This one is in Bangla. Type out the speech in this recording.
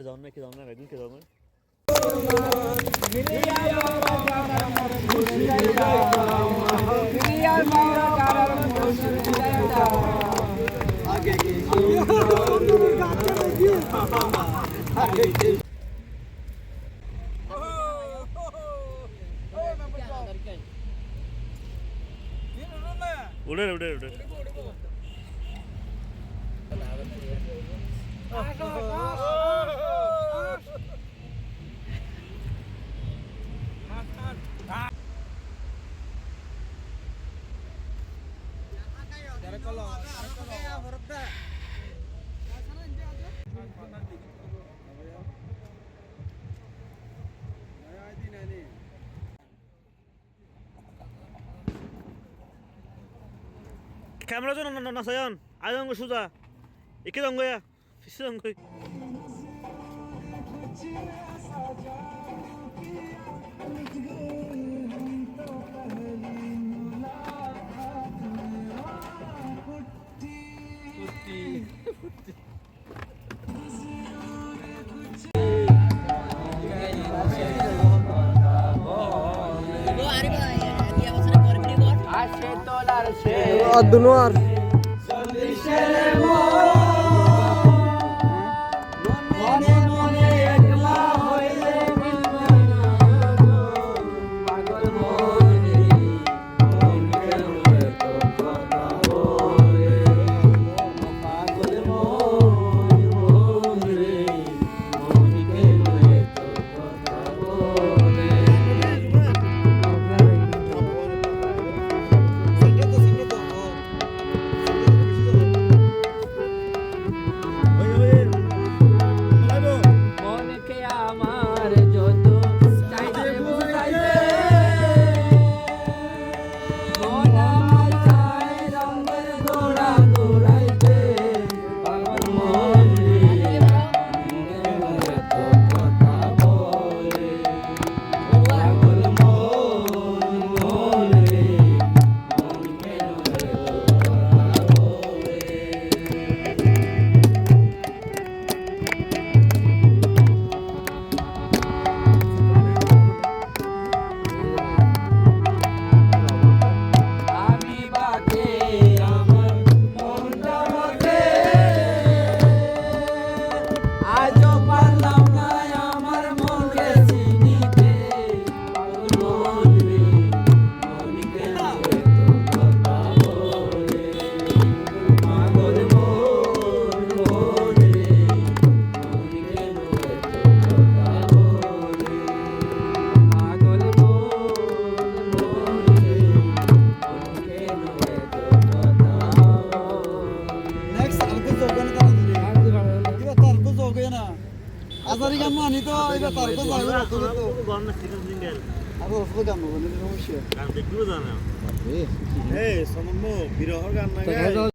كده هنا كده هنا بعدين كده هنا उड़े उड़े उड़े आगा, आगा। ক্যামেরা জন না সায়ন। আয় দঙ্গ সুজা। একে দঙ্গ ইয়া ফিসে দঙ্গ দুনো আর আজারি গান মানি তো এবার তারকো যাবে না তো। তো গন্না সিজন সিঙ্গেল আর ওসব গান বলে সমস্যা গান দেখব জানা। এই এই সমন্বয় গান না